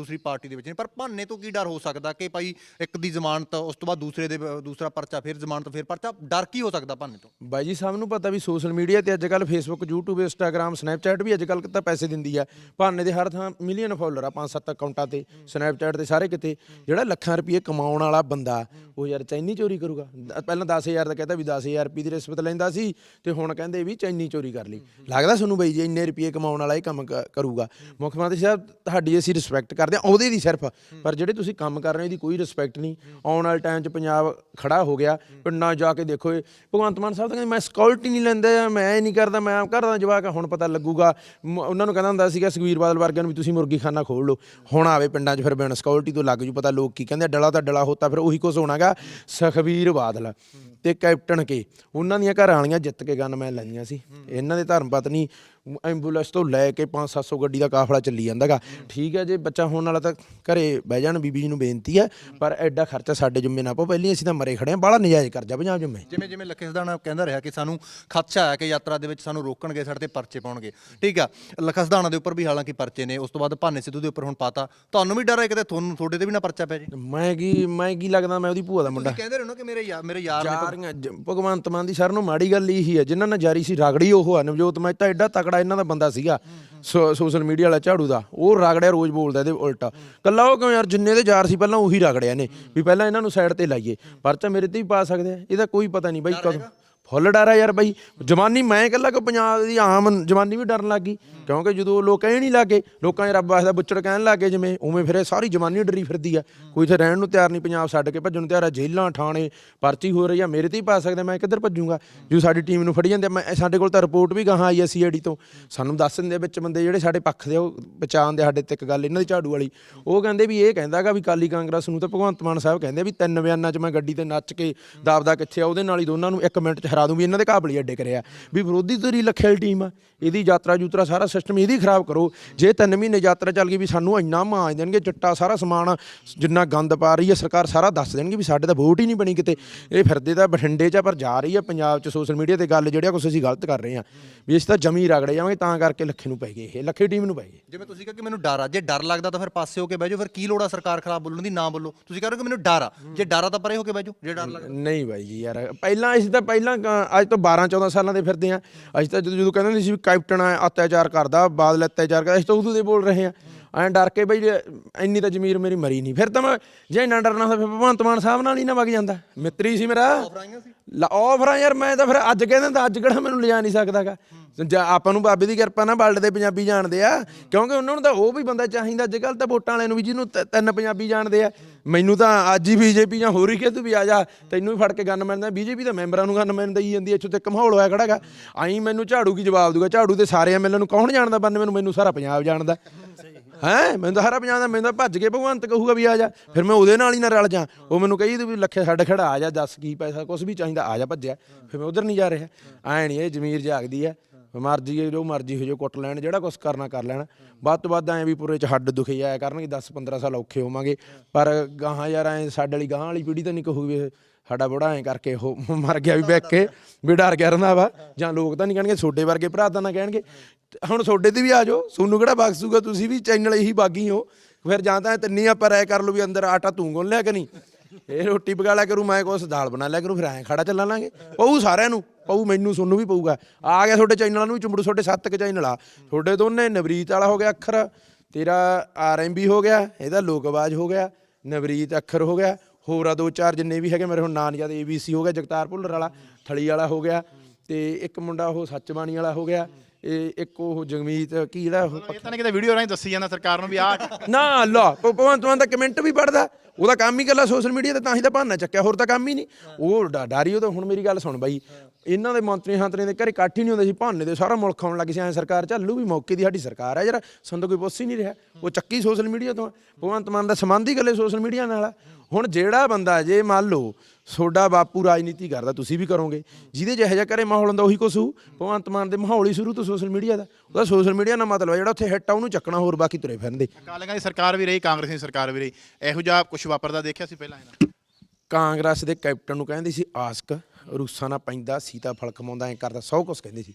ਦੂਸਰੀ ਪਾਰਟੀ ਦੇ ਵਿੱਚ ਨੇ। ਪਰ ਭਾਨੇ ਤੋਂ ਕੀ ਡਰ ਹੋ ਸਕਦਾ ਕਿ ਭਾਈ ਇੱਕ ਦੀ ਜ਼ਮਾਨਤ, ਉਸ ਤੋਂ ਬਾਅਦ ਦੂਸਰੇ ਦੇ, ਦੂਸਰਾ ਪਰਚਾ ਫਿਰ ਜ਼ਮਾਨਤ, ਫਿਰ ਪਰਚਾ? ਡਰ ਕੀ ਹੋ ਸਕਦਾ ਭਾਨੇ ਤੋਂ? ਬਾਈ ਜੀ, ਸਭ ਨੂੰ ਪਤਾ ਵੀ ਸੋਸ਼ਲ ਮੀਡੀਆ ਤੇ ਅੱਜ ਕੱਲ ਫੇਸਬੁੱਕ YouTube ਇੰਸਟਾਗ੍ਰam ਸਨੈਪਚੈਟ ਵੀ ਅੱਜ ਕੱਲ ਤਾਂ ਪੈਸੇ ਦਿੰਦੀ ਆ। ਭਾਨੇ ਦੇ ਹਰ ਥਾਂ ਮਿਲੀਅਨ ਫਾਲੋਅਰ ਆ ਪੰਜ ਸੱਤ ਅਕਾਊਂਟਾਂ ਤੇ ਸਨੈਪਚੈਟ ਤੇ ਸਾਰੇ ਕਿਤੇ। ਜਿਹੜਾ ਲੱਖਾਂ ਰੁਪਏ ਕਮਾਉਣ ਵਾਲਾ ਬੰਦਾ, ਉਹ ਯਾਰ ਚੈਨੀ ਚੋਰੀ ਕਰੂਗਾ। ਦ- ਪਹਿਲਾਂ 10000 ਦਾ ਕਹਿੰਦਾ ਵੀ 10000 ਰੁਪਏ ਦੀ ਰਿਸ਼ਵਤ ਲੈਂਦਾ ਸੀ ਤੇ ਹੁਣ ਕਹਿੰਦੇ ਵੀ ਚੈਨੀ ਚੋਰੀ ਕਰ ਲਈ। ਲੱਗਦਾ ਤੁਹਾਨੂੰ ਬਾਈ ਜੀ, ਇੰਨੇ ਰੁਪਏ ਕਮਾਉਣ ਵਾਲਾ ਇਹ ਕੰਮ ਕ- ਕਰੂਗਾ। ਮੁੱਖ ਮੰਤਰੀ ਸਾਹਿਬ, ਤੁਹਾਡੀ ਅਸੀਂ ਰਿਸਪੈਕਟ ਕਰ ਕਰਦੇ ਹਾਂ ਉਹਦੇ ਦੀ ਸਿਰਫ। ਪਰ ਜਿਹੜੇ ਤੁਸੀਂ ਕੰਮ ਕਰ ਰਹੇ ਹੋ ਇਹਦੀ ਕੋਈ ਰਿਸਪੈਕਟ ਨਹੀਂ। ਆਉਣ ਵਾਲੇ ਟਾਈਮ 'ਚ ਪੰਜਾਬ ਖੜਾ ਹੋ ਗਿਆ ਪਿੰਡਾਂ 'ਚ ਜਾ ਕੇ ਦੇਖੋ ਭਗਵੰਤ ਮਾਨ ਸਾਹਿਬ ਤਾਂ ਕਹਿੰਦੇ ਮੈਂ ਸਕਿਉਰਟੀ ਨਹੀਂ ਲੈਂਦਾ ਮੈਂ ਇਹ ਨਹੀਂ ਕਰਦਾ ਮੈਂ ਆਪ ਦਾ ਜਵਾਕ ਹੁਣ ਪਤਾ ਲੱਗੂਗਾ। ਉਹਨਾਂ ਨੂੰ ਕਹਿੰਦਾ ਹੁੰਦਾ ਸੀਗਾ ਸੁਖਬੀਰ ਬਾਦਲ ਵਰਗਿਆਂ ਨੂੰ ਵੀ ਤੁਸੀਂ ਮੁਰਗੀ ਖਾਨਾ ਖੋਲ ਲਓ। ਹੁਣ ਆਵੇ ਪਿੰਡਾਂ 'ਚ ਫਿਰ ਬਿਨ ਸਕਿਉਰਟੀ ਤੋਂ ਲੱਗ ਜੂ ਪਤਾ ਲੋਕ ਕੀ ਕਹਿੰਦੇ ਆ, ਡਲਾ ਤਾਂ ਡਲਾ ਹੋਤਾ ਫਿਰ ਉਹੀ ਕੁਝ ਹੋਣਾਗਾ। ਸੁਖਬੀਰ ਬਾਦਲ ਤੇ ਕੈਪਟਨ ਕੇ ਉਹਨਾਂ ਦੀਆਂ ਘਰਾਂ ਵਾਲੀਆਂ ਜਿੱਤ ਕੇ ਗਨਮੈਨ ਲੈਂਦੀਆਂ ਸੀ। ਇਹਨਾਂ ਦੇ ਧਰਮ ਪਤਨੀ ਐਂਬੂਲੈਂਸ ਤੋਂ ਲੈ ਕੇ 5-700 ਗੱਡੀ ਦਾ ਕਾਫਲਾ ਚੱਲੀ ਜਾਂਦਾਗਾ। ਠੀਕ ਹੈ ਜੇ ਬੱਚਾ ਹੋਣ ਵਾਲਾ ਤਾਂ ਘਰੇ ਬਹਿ ਜਾਣ ਬੀਬੀ ਜੀ ਨੂੰ ਬੇਨਤੀ ਹੈ ਪਰ ਐਡਾ ਖਰਚਾ ਸਾਡੇ ਜੁੰਮੇ ਨਾ ਪਓ ਪਹਿਲੀ ਅਸੀਂ ਤਾਂ ਮਰੇ ਖੜੇ ਆ ਬਾਹਲਾ ਨਜਾਇਜ਼ ਕਰਜ਼ਾ ਪੰਜਾਬ ਜੁੰਮੇ। ਜਿਵੇਂ ਜਿਵੇਂ ਲੱਖੇ ਸਦਾਣਾ ਕਹਿੰਦਾ ਰਿਹਾ ਕਿ ਸਾਨੂੰ ਖਦਸ਼ਾ ਹੈ ਕਿ ਯਾਤਰਾ ਦੇ ਵਿੱਚ ਸਾਨੂੰ ਰੋਕਣਗੇ ਸਾਡੇ ਤੇ ਪਰਚੇ ਪਾਉਣਗੇ। ਠੀਕ ਆ ਲੱਖਾ ਸਦਾਣਾ ਦੇ ਉੱਪਰ ਵੀ ਹਾਲਾਂਕਿ ਪਰਚੇ ਨੇ ਉਸ ਤੋਂ ਬਾਅਦ ਭਾਨੇ ਸਿੱਧੂ ਦੇ ਉੱਪਰ ਹੁਣ ਪਾਤਾ। ਤੁਹਾਨੂੰ ਵੀ ਡਰ ਹੈ ਕਿਤੇ ਤੁਹਾਨੂੰ ਤੁਹਾਡੇ ਤੇ ਵੀ ਨਾ ਪਰਚਾ ਪੈ ਜੇ? ਮੈਂ ਕੀ ਮੈਂ ਕੀ ਲੱਗਦਾ ਮੈਂ ਉਹਦੀ ਭੂਆ ਦਾ ਮੁੰਡਾ। ਕਹਿੰਦੇ ਰਹੇ ਹੋ ਨਾ ਕਿ ਮੇਰੇ ਯਾਰ ਮੇਰੇ ਯਾਰ ਨੇ ਤਾਂ- ਭਗਵੰਤ ਮਾਨ ਦੀ ਸਰ ਨੂੰ ਮਾੜੀ ਗੱਲ ਇਹੀ ਹੈ ਜਿਨ੍ਹਾਂ ਨੇ ਜਾਰੀ ਸੀ ਰਗੜੀ ਉਹ ਆ ਨਵਜੋਤ ਮਹਿਤਾ ਐਡਾ ਤਕੜਾ ਇਹਨਾਂ ਦਾ ਬੰਦਾ ਸੀਗਾ ਸੋਸ਼ਲ ਮੀਡੀਆ ਵਾਲਾ ਝਾੜੂ ਦਾ ਉਹ ਰਗੜਿਆ ਰੋਜ਼ ਬੋਲਦਾ ਇਹਦੇ ਉਲਟਾ। ਕੱਲਾ ਉਹ ਕਿਉਂ ਯਾਰ ਜਿੰਨੇ ਦੇ ਜਾਰ ਸੀ ਪਹਿਲਾਂ ਉਹੀ ਰਗੜਿਆ ਨੇ ਵੀ ਪਹਿਲਾਂ ਇਹਨਾਂ ਨੂੰ ਸਾਈਡ ਤੇ ਲਾਈਏ। ਪਰਚਾ ਮੇਰੇ ਤੇ ਵੀ ਪਾ ਸਕਦੇ ਆ ਇਹਦਾ ਕੋਈ ਪਤਾ ਨਹੀਂ ਬਾਈ ਕਦੋਂ। ਫੁੱਲ ਡਰ ਆ ਯਾਰ ਬਾਈ। ਜਵਾਨੀ ਮੈਂ ਇਕੱਲਾ ਕਿ ਪੰਜਾਬ ਦੀ ਆਮ ਜਵਾਨੀ ਵੀ ਡਰਨ ਲੱਗੀ ਕਿਉਂਕਿ ਜਦੋਂ ਲੋਕ ਕਹਿਣ ਨਹੀਂ ਲੱਗੇ ਲੋਕਾਂ 'ਚ ਰੱਬ ਵਾਸਦਾ ਬੁੱਚੜ ਕਹਿਣ ਲੱਗੇ ਜਿਵੇਂ ਉਵੇਂ ਫਿਰ ਇਹ ਸਾਰੀ ਜਵਾਨੀ ਡਰੀ ਫਿਰਦੀ ਆ। ਕੋਈ ਇੱਥੇ ਰਹਿਣ ਨੂੰ ਤਿਆਰ ਨਹੀਂ, ਪੰਜਾਬ ਛੱਡ ਕੇ ਭੱਜਣ ਨੂੰ ਤਿਆਰ ਆ, ਜੇਲ੍ਹਾਂ ਠਾਣੇ ਪਰਚੀ ਹੋ ਰਹੀ ਆ, ਮੇਰੇ ਤੇ ਹੀ ਪਾ ਸਕਦੇ, ਮੈਂ ਕਿੱਧਰ ਭੱਜੂਗਾ? ਜੋ ਸਾਡੀ ਟੀਮ ਨੂੰ ਫੜੀ ਜਾਂਦੇ ਮੈਂ ਸਾਡੇ ਕੋਲ ਤਾਂ ਰਿਪੋਰਟ ਵੀ ਗਾਹਾਂ ਆਈ ਐ ਸੀਆਈਡੀ ਤੋਂ। ਸਾਨੂੰ ਦੱਸ ਦਿੰਦੇ ਆ ਵਿੱਚ ਬੰਦੇ ਜਿਹੜੇ ਸਾਡੇ ਪੱਖ ਦੇ ਉਹ ਬਚਾਉਣ ਸਾਡੇ ਤੇ ਇੱਕ ਗੱਲ, ਇਹਨਾਂ ਦੀ ਝਾੜੂ ਵਾਲੀ। ਉਹ ਕਹਿੰਦੇ ਵੀ ਇਹ ਕਹਿੰਦਾਗਾ ਵੀ ਕਾਲੀ ਕਾਂਗਰਸ ਨੂੰ ਤਾਂ ਭਗਵੰਤ ਮਾਨ ਸਾਹਿਬ ਕਹਿੰਦੇ ਵੀ ਤਿੰਨ ਬਿਆਨਾਂ 'ਚ ਮੈਂ ਗੱਡੀ ਤੇ ਨੱਚ ਕੇ ਦਾਬਦਾ ਕਿੱਥੇ ਆ, ਉਹਦੇ ਨਾਲ ਹੀ ਦੋਨਾਂ ਨੂੰ ਇੱਕ ਮਿੰਟ 'ਚ ਹਰਾ ਦੂੰ ਵੀ ਇਹਨਾਂ ਦੇ ਕਾਬਲੀ ਅੱਡੇ ਕਰਿਆ। ਵੀ ਵਿਰੋਧੀ ਧਿਰੀ ਲੱਖੇਲ ਟੀਮ ਆ, ਇਹਦੀ ਯਾਤਰਾ ਯੂਤਰਾ ਸਾਰਾ ਸਿਸਟਮ ਇਹਦੀ ਖਰਾਬ ਕਰੋ। ਜੇ ਤਿੰਨ ਮਹੀਨੇ ਯਾਤਰਾ ਚੱਲ ਗਈ ਵੀ ਸਾਨੂੰ ਇੰਨਾ ਮਾਂਜ ਦੇਣਗੇ ਚਿੱਟਾ ਸਾਰਾ ਸਮਾਨ ਜਿੰਨਾ ਗੰਦ ਪਾ ਰਹੀ ਹੈ ਸਰਕਾਰ ਸਾਰਾ ਦੱਸ ਦੇਣਗੇ ਵੀ ਸਾਡੇ ਤਾਂ ਵੋਟ ਹੀ ਨਹੀਂ ਬਣੀ ਕਿਤੇ। ਇਹ ਫਿਰਦੇ ਤਾਂ ਬਠਿੰਡੇ 'ਚ ਪਰ ਜਾ ਰਹੀ ਹੈ ਪੰਜਾਬ 'ਚ ਸੋਸ਼ਲ ਮੀਡੀਆ ਤੇ ਗੱਲ ਜਿਹੜਿਆ ਕੁਛ ਅਸੀਂ ਗਲਤ ਕਰ ਰਹੇ ਹਾਂ। ਵੀ ਇਸ ਤਾਂ ਜਮੀ ਰਗੜੇ ਜਾਵਾਂਗੇ ਤਾਂ ਕਰਕੇ ਲੱਖੇ ਨੂੰ ਪੈ ਗਏ ਇਹ ਲੱਖੇ ਟੀਮ ਨੂੰ ਪੈ ਗਏ। ਜਿਵੇਂ ਤੁਸੀਂ ਕਿਹਾ ਕਿ ਮੈਨੂੰ ਡਰ ਆ ਜੇ ਡਰ ਲੱਗਦਾ ਤਾਂ ਫਿਰ ਪਾਸੇ ਹੋ ਕੇ ਬਹਿ ਜਾਓ ਫਿਰ ਕੀ ਲੋੜ ਆ ਸਰਕਾਰ ਖਿਲਾਫ ਬੋਲਣ ਦੀ ਨਾ ਬੋਲੋ। ਤੁਸੀਂ ਕਹ ਰਹੇ ਹੋ ਕਿ ਮੈਨੂੰ ਡਰ ਆ ਜੇ ਡਰ ਆ ਤਾਂ ਪਰੇ ਹੋ ਕੇ ਬਹਿ ਜਾਓ ਜੇ ਡਰ ਲੱਗਦਾ ਨਹੀਂ ਬਾਈ ਜੀ ਯਾਰ ਪਹਿਲਾਂ ਅਸੀਂ ਤਾਂ ਪਹਿਲਾਂ ਅੱਜ ਤੋਂ 12 14 ਸਾਲਾਂ ਦੇ ਫਿਰਦੇ ਆ ਅਸੀਂ ਤਾਂ ਜਦੋਂ ਕਹਿੰਦੇ ਹੁੰਦੇ ਸੀ ਕੈਪਟਨ ਆ ਅਤਿਆਚਾਰ ਕਰਦਾ ਬਾਦਲ ਅਤਿਆਚਾਰ ਕਰਦਾ ਅਸੀਂ ਤਾਂ ਉਦੋਂ ਦੇ ਬੋਲ ਰਹੇ ਆ ਐਂ ਡਰ ਕੇ ਬਈ ਇੰਨੀ ਤਾਂ ਜ਼ਮੀਰ ਮੇਰੀ ਮਰੀ ਨਹੀਂ। ਫਿਰ ਤਾਂ ਮੈਂ ਜੇ ਇੰਨਾ ਡਰਨਾ ਹੁੰਦਾ ਫਿਰ ਭਗਵੰਤ ਮਾਨ ਸਾਹਿਬ ਨਾਲ ਹੀ ਨਾ ਵਗ ਜਾਂਦਾ। ਮਿੱਤਰੀ ਸੀ ਮੇਰਾ। ਆਫਰਾਂ ਯਾਰ ਮੈਂ ਤਾਂ ਫਿਰ ਅੱਜ ਕਹਿੰਦਾ ਤਾਂ ਅੱਜ ਕਿਹੜਾ ਮੈਨੂੰ ਲਿਜਾ ਨਹੀਂ ਸਕਦਾਗਾ। ਜਾਂ ਆਪਾਂ ਨੂੰ ਬਾਬੇ ਦੀ ਕਿਰਪਾ ਨਾਲ ਵਰਲਡ ਦੇ ਪੰਜਾਬੀ ਜਾਣਦੇ ਆ। ਕਿਉਂਕਿ ਉਹਨਾਂ ਨੂੰ ਤਾਂ ਉਹ ਵੀ ਬੰਦਾ ਚਾਹੀਦਾ ਅੱਜ ਕੱਲ ਤਾਂ ਵੋਟਾਂ ਵਾਲਿਆਂ ਨੂੰ ਵੀ ਜਿਹਨੂੰ ਤ- ਤਿੰਨ ਪੰਜਾਬੀ ਜਾਣਦੇ ਆ। ਮੈਨੂੰ ਤਾਂ ਅੱਜ ਹੀ ਬੀਜੇਪੀ ਜਾਂ ਹੋਰ ਹੀ ਕਿ ਤੂੰ ਵੀ ਆ ਜਾ ਤੈਨੂੰ ਵੀ ਫੜ ਕੇ ਗਨ ਮਿਲਦਾ। ਬੀਜੇਪੀ ਤਾਂ ਮੈਂਬਰਾਂ ਨੂੰ ਗਨ ਮਿਲਦਾ ਹੀ ਜਾਂਦੀ ਐ ਇੱਥੋਂ ਤੱਕ ਮਾਹੌਲ ਹੋਇਆ ਖੜਾਗਾ। ਆਈ ਮੈਨੂੰ ਝਾੜੂ ਕੀ ਜਵਾਬ ਦੂਗਾ ਝਾੜੂ ਤੇ ਸਾਰੇ ਐਮਐਲਏ ਨੂੰ ਕੌਣ ਜਾਣਦਾ? ਬੰਦੇ ਮੈਨੂੰ ਮੈਨੂੰ ਸਾਰਾ ਪੰਜਾਬ ਜਾਣਦਾ। ਹੈ? ਮੈਨੂੰ ਤਾਂ ਸਾਰਾ ਪੰਜਾਬ ਦਾ, ਮੈਨੂੰ ਤਾਂ ਭੱਜ ਕੇ ਭਗਵੰਤ ਕਹੂਗਾ ਵੀ ਆ ਜਾ। ਫਿਰ ਮੈਂ ਉਹਦੇ ਨਾਲ ਹੀ ਨਾ ਰਲ ਜਾ। ਉਹ ਮੈਨੂੰ ਕਹੀ ਵੀ ਲੱਖੇ ਛੱਡ ਖੜਾ ਆ ਜਾ, ਦੱਸ ਕੀ ਪੈਸਾ ਕੁਝ ਵੀ ਚਾਹੀਦਾ, ਆ ਜਾ ਭੱਜਿਆ। ਫਿਰ ਮੈਂ ਉਧਰ ਨਹੀਂ ਜਾ ਰਿਹਾ। ਐ ਨਹੀਂ ਇਹ ਜ਼ਮੀਰ ਜਾਗਦੀ ਐ ਮਰਜ਼ੀ ਹੈ ਜੋ ਮਰਜ਼ੀ ਹੋ ਜੋ ਕੁੱਟ ਲੈਣ, ਜਿਹੜਾ ਕੁਝ ਕਰਨਾ ਕਰ ਲੈਣ। ਵੱਧ ਤੋਂ ਵੱਧ ਐ ਵੀ ਪੂਰੇ ਚ ਹੱਡ ਦੁਖੇ ਜਾਇਆ ਕਰਨਗੇ 10 15 ਸਾਲ ਔਖੇ ਹੋਵਾਂਗੇ। ਪਰ ਗਾਹਾਂ ਯਾਰ ਐ ਸਾਡੇ ਵਾਲੀ, ਗਾਹਾਂ ਵਾਲੀ ਪੀੜ੍ਹੀ ਤਾਂ ਨਹੀਂ ਕਹੂਗੀ ਸਾਡਾ ਬੁੜਾ ਐ ਕਰਕੇ ਉਹ ਮਰ ਗਿਆ ਵੀ ਬੈਕ ਕੇ, ਵੀ ਡਰ ਗਿਆ ਰਹਿੰਦਾ ਵਾ। ਜਾਂ ਲੋਕ ਤਾਂ ਨਹੀਂ ਕਹਿਣਗੇ ਛੋਡੇ ਵਰਗੇ ਭਰਾ ਤਾਂ ਨਾ ਕਹਿਣਗੇ। ਹੁਣ ਤੁਹਾਡੇ ਤੇ ਵੀ ਆ ਜਾਓ। ਸੋਨੂੰ ਕਿਹੜਾ ਬਖਸ਼ੂਗਾ ਤੁਸੀਂ ਵੀ ਚੈਨਲ ਇਹੀ ਬਾਗੀ ਹੋ। ਫਿਰ ਜਾਂ ਤਾਂ ਤਿੰਨੀ ਆਪਾਂ ਰਾਇ ਕਰ ਲਓ ਵੀ ਅੰਦਰ ਆਟਾ ਤੂੰ ਗੁੰਨ ਲਿਆ ਕਿ ਨਹੀਂ। ਇਹ ਰੋਟੀ ਪਕਾ ਲਿਆ ਕਰੂ, ਮੈਂ ਕੁਛ ਦਾਲ ਬਣਾ ਲਿਆ ਕਰੂ, ਫਿਰ ਐਂ ਖੜਾ ਚੱਲਾਂ ਲਾਂਗੇ। ਪਊ ਸਾਰਿਆਂ ਨੂੰ, ਪਊ ਮੈਨੂੰ, ਸੋਨੂੰ ਵੀ ਪਊਗਾ। ਆ ਗਿਆ ਤੁਹਾਡੇ ਚੈਨਲਾਂ ਨੂੰ ਵੀ ਚੁੰਬੜੂ, ਤੁਹਾਡੇ ਸੱਤ ਕ ਚੈਨਲ ਆ। ਤੁਹਾਡੇ ਦੋਨੇ, ਨਵਰੀਤ ਵਾਲਾ ਹੋ ਗਿਆ ਅੱਖਰ, ਤੇਰਾ ਆਰਐਮਬੀ ਹੋ ਗਿਆ, ਇਹਦਾ ਲੋਕ ਆਵਾਜ਼ ਹੋ ਗਿਆ, ਨਵਰੀਤ ਅੱਖਰ ਹੋ ਗਿਆ, ਹੋਰ ਆ ਦੋ ਚਾਰ ਜਿੰਨੇ ਵੀ ਹੈਗੇ, ਮੇਰੇ ਹੁਣ ਨਾਂ ਨਹੀਂ ਯਾਦ ਏਬੀਸੀ ਹੋ ਗਿਆ, ਜਗਤਾਰ ਭੁੱਲਰ ਵਾਲਾ, ਥਲੀ ਵਾਲਾ ਹੋ ਗਿਆ, ਤੇ ਇੱਕ ਮੁੰਡਾ ਉਹ ਸੱਚਬਾਣੀ ਵਾਲਾ ਹੋ ਗਿਆ ਇਹ ਇੱਕ ਉਹ ਜਗਮੀਤ ਕੀ ਜਿਹੜਾ ਉਹ ਇਹ ਤਾਂ ਨਹੀਂ ਕਿਤੇ ਵੀਡੀਓ ਰਾਹੀਂ ਦੱਸੀ ਜਾਂਦਾ ਸਰਕਾਰ ਨੂੰ ਵੀ ਆ ਨਾ ਲਾ ਭਗਵੰਤ ਮਾਨ ਦਾ ਕਮੈਂਟ ਵੀ ਪੜਦਾ ਉਹਦਾ ਕੰਮ ਹੀ ਕੱਲਾ ਸੋਸ਼ਲ ਮੀਡੀਆ ਤੇ ਤਾਂ ਹੀ ਤਾਂ ਬਹਾਨਾ ਚੱਕਿਆ ਹੋਰ ਤਾਂ ਕੰਮ ਹੀ ਨਹੀਂ। ਉਹ ਡਾਰੀ ਉਹ ਤਾਂ ਹੁਣ ਮੇਰੀ ਗੱਲ ਸੁਣ ਬਾਈ। ਇਹਨਾਂ ਦੇ ਮੰਤਰੀ ਹਾਂਤਰੀਆਂ ਦੇ ਘਰੇ ਇਕੱਠ ਹੀ ਨਹੀਂ ਹੁੰਦੇ ਸੀ ਬਹਾਨੇ ਦੇ ਸਾਰਾ ਮੁਲਕ ਆਉਣ ਲੱਗ ਸੀ ਐ ਸਰਕਾਰ ਚੱਲੂ ਵੀ ਮੌਕੇ ਦੀ ਸਾਡੀ ਸਰਕਾਰ ਹੈ ਜਰਾ ਸਾਨੂੰ ਤਾਂ ਕੋਈ ਪੁੱਛ ਹੀ ਨਹੀਂ ਰਿਹਾ। ਉਹ ਚੱਕੀ ਸੋਸ਼ਲ ਮੀਡੀਆ ਤੋਂ। ਭਗਵੰਤ ਮਾਨ ਦਾ ਸੰਬੰਧ ਹੀ ਗੱਲੇ ਸੋਸ਼ਲ ਮੀਡੀਆ ਨਾਲ ਆ। ਹੁਣ ਜਿਹੜਾ ਬੰਦਾ ਜੇ ਮੰਨ ਲਓ ਤੁਹਾਡਾ ਬਾਪੂ ਰਾਜਨੀਤੀ ਕਰਦਾ ਤੁਸੀਂ ਵੀ ਕਰੋਗੇ। ਜਿਹਦੇ ਜਿਹੋ ਜਿਹਾ ਘਰੇ ਮਾਹੌਲ ਹੁੰਦਾ ਉਹੀ ਕੁਛ ਹੋਊ। ਭਗਵੰਤ ਮਾਨ ਦੇ ਮਾਹੌਲ ਹੀ ਸ਼ੁਰੂ ਤੋਂ ਸੋਸ਼ਲ ਮੀਡੀਆ ਦਾ। ਉਹਦਾ ਸੋਸ਼ਲ ਮੀਡੀਆ ਨਾਲ ਮਤਲਬ ਆ ਜਿਹੜਾ ਉੱਥੇ ਹਿੱਟ ਆ ਉਹਨੂੰ ਚੱਕਣਾ ਹੋਰ ਬਾਕੀ ਤੁਰੇ ਫਿਰਨਦੇ ਅਕਾਲੀਆਂ ਦੀ ਸਰਕਾਰ ਵੀ ਰਹੀ ਕਾਂਗਰਸ ਦੀ ਸਰਕਾਰ ਵੀ ਰਹੀ। ਇਹੋ ਜਿਹਾ ਕੁਝ ਵਾਪਰਦਾ ਦੇਖਿਆ ਸੀ ਪਹਿਲਾਂ ਇਹਨਾਂ? ਕਾਂਗਰਸ ਦੇ ਕੈਪਟਨ ਨੂੰ ਕਹਿੰਦੀ ਸੀ ਆਸਕ ਰੂਸਾਂ ਨਾਲ ਪੈਂਦਾ ਸੀਤਾ ਫਲ ਕਮਾਉਂਦਾ ਐ ਕਰਦਾ। ਸੌ ਕੁਛ ਕਹਿੰਦੇ ਸੀ।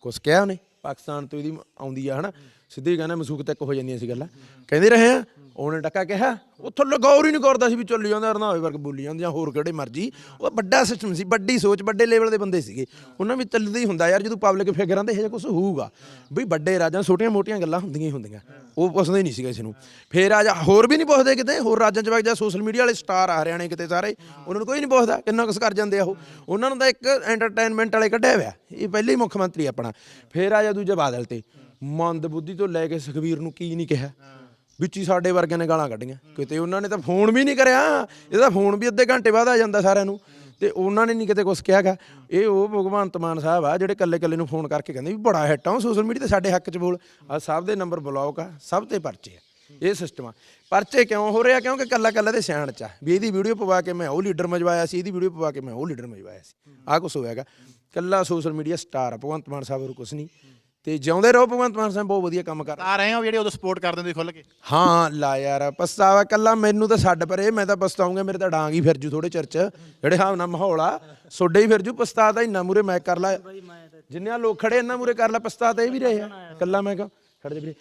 ਕੁਛ ਕਿਹਾ ਉਹਨੇ? ਪਾਕਿਸਤਾਨ ਤੋਂ ਇਹਦੀ ਆਉਂਦੀ ਆ ਹਨਾ? ਸਿੱਧੀ ਕਹਿੰਦਾ ਮਸੂਕ ਤੱਕ ਹੋ ਜਾਂਦੀਆਂ ਸੀ ਗੱਲਾਂ। ਕਹਿੰਦੇ ਰਹੇ ਆ ਉਹਨੇ ਟੱਕਾ ਕਿਹਾ, ਉੱਥੋਂ ਲਗੌਰ ਹੀ ਨਹੀਂ ਕਰਦਾ ਸੀ ਵੀ ਚੱਲੀ ਜਾਂਦਾ ਰਨਾਵੇ ਵਰਗ ਬੋਲੀ ਜਾਂਦੇ ਜਾਂ ਹੋਰ ਕਿਹੜੇ ਮਰਜ਼ੀ। ਉਹ ਵੱਡਾ ਸਿਸਟਮ ਸੀ, ਵੱਡੀ ਸੋਚ, ਵੱਡੇ ਲੈਵਲ ਦੇ ਬੰਦੇ ਸੀਗੇ। ਉਹਨਾਂ ਵੀ ਚੱਲਦਾ ਹੀ ਹੁੰਦਾ ਯਾਰ, ਜਦੋਂ ਪਬਲਿਕ ਫਿਗਰਾਂ ਤੇ ਇਹ ਜਿਹਾ ਕੁਝ ਹੋਊਗਾ। ਵੀ ਵੱਡੇ ਰਾਜਾਂ, ਛੋਟੀਆਂ ਮੋਟੀਆਂ ਗੱਲਾਂ ਹੁੰਦੀਆਂ ਹੀ ਹੁੰਦੀਆਂ। ਉਹ ਪੁੱਛਦੇ ਹੀ ਨਹੀਂ ਸੀ ਕਿਸੇ ਨੂੰ। ਫੇਰ ਆ ਜਾ ਹੋਰ ਵੀ ਨਹੀਂ ਪੁੱਛਦੇ ਕਿਤੇ, ਹੋਰ ਰਾਜਾਂ 'ਚ ਵਗ ਜਾ ਸੋਸ਼ਲ ਮੀਡੀਆ ਵਾਲੇ ਸਟਾਰ ਆ ਹਰਿਆਣੇ ਕਿਤੇ ਸਾਰੇ, ਉਹਨਾਂ ਨੂੰ ਕੋਈ ਨਹੀਂ ਪੁੱਛਦਾ ਕਿੰਨਾ ਕੁਛ ਕਰ ਜਾਂਦੇ ਆ ਉਹ। ਉਹਨਾਂ ਨੂੰ ਤਾਂ ਇੱਕ ਐਂਟਰਟੇਨਮੈਂਟ ਵਾਲੇ ਕੱਢਿਆ ਹੋਇਆ। ਇਹ ਪਹਿਲੇ ਹੀ ਮੁੱਖ ਮੰਤਰੀ ਆਪਣਾ। ਫੇਰ ਆ ਜਾ ਦੂਜੇ ਬਾਦਲ ਤੇ। ਮੰਦ ਬੁੱਧੀ ਤੋਂ ਲੈ ਕੇ ਸੁਖਵੀਰ ਨੂੰ ਕੀ ਨਹੀਂ ਕਿਹਾ। ਵਿੱਚ ਹੀ ਸਾਡੇ ਵਰਗਿਆਂ ਨੇ ਗਾਲਾਂ ਕੱਢੀਆਂ। ਕਿਤੇ ਉਹਨਾਂ ਨੇ ਤਾਂ ਫੋਨ ਵੀ ਨਹੀਂ ਕਰਿਆ। ਇਹਦਾ ਫੋਨ ਵੀ ਅੱਧੇ ਘੰਟੇ ਬਾਅਦ ਆ ਜਾਂਦਾ ਸਾਰਿਆਂ ਨੂੰ। ਤੇ ਉਹਨਾਂ ਨੇ ਨਹੀਂ ਕਿਤੇ ਕੁਝ ਕਿਹਾਗਾ ਇਹ ਉਹ ਭਗਵੰਤ ਮਾਨ ਸਾਹਿਬ ਆ, ਜਿਹੜੇ ਕੱਲੇ ਕੱਲੇ ਨੂੰ ਫੋਨ ਕਰਕੇ ਕਹਿੰਦੇ ਵੀ ਬੜਾ ਹਿੱਟ ਆ ਸੋਸ਼ਲ ਮੀਡੀਆ ਤੇ ਸਾਡੇ ਹੱਕ 'ਚ ਬੋਲ। ਆ ਸਭ ਦੇ ਨੰਬਰ ਬਲੌਕ ਆ, ਸਭ ਤੇ ਪਰਚੇ ਆ। ਇਹ ਸਿਸਟਮ ਆ। ਪਰਚੇ ਕਿਉਂ ਹੋ ਰਿਹਾ ਕਿਉਂਕਿ ਕੱਲਾ ਕੱਲਾ ਦੇ ਸਿਆਣ ਚ ਆ। ਵੀ ਇਹਦੀ ਵੀਡੀਓ ਪਵਾ ਕੇ ਮੈਂ ਉਹ ਲੀਡਰ ਮਜਵਾਇਆ ਸੀ, ਇਹਦੀ ਵੀਡੀਓ ਪਵਾ ਕੇ ਮੈਂ ਉਹ ਲੀਡਰ ਮਜਵਾਇਆ ਸੀ। ਆਹ ਕੁਛ ਹੋਇਆਗਾ ਕੱਲਾ ਸੋਸ਼ਲ ਮੀਡੀਆ ਸਟਾਰ ਆ। ਭਗਵੰਤ ਮਾਨ ਸਾਹਿਬ ਹੋਰ ਕੁਛ ਨਹੀਂ। ਤੇ ਜਿਉਂਦੇ ਰਹੋ ਭਗਵੰਤ ਮਾਨ ਸਾਹਿਬ ਬਹੁਤ ਵਧੀਆ ਕੰਮ ਕਰ ਆ ਰਹੇ ਹੋ ਜਿਹੜੇ ਉਦੋਂ ਸਪੋਰਟ ਕਰ ਦਿੰਦੇ ਖੁੱਲ ਕੇ? ਹਾਂ ਲਾ ਯਾਰ ਪਛਤਾਵਾ ਕੱਲਾ ਮੈਨੂੰ ਤਾਂ ਛੱਡ ਪਰੇ ਮੈਂ ਤਾਂ ਪਛਤਾਉਂਗਾ ਮੇਰੇ ਤਾਂ ਡਾਂਗ ਹੀ ਫਿਰ ਜੂ ਥੋੜੇ ਚਰਚ ਜਿਹੜੇ ਹਾਂ ਨਾ ਮਾਹੌਲ ਆ ਸੋਡੇ ਹੀ ਫਿਰ ਜੂ ਪਛਤਾਤਾ ਇੰਨਾ ਮੂਰੇ ਮੈਂ ਕਰ ਲਾ। ਜਿੰਨੇ ਲੋਕ ਖੜੇ ਇੰਨਾ ਮੂਰੇ ਕਰ ਲਾ ਪਛਤਾਤਾ ਇਹ ਵੀ ਰਹੇ ਆ। ਕੱਲਾ ਮੈਂ ਕਿਹਾ ਖੜ ਜਾ ਵੀਰੇ।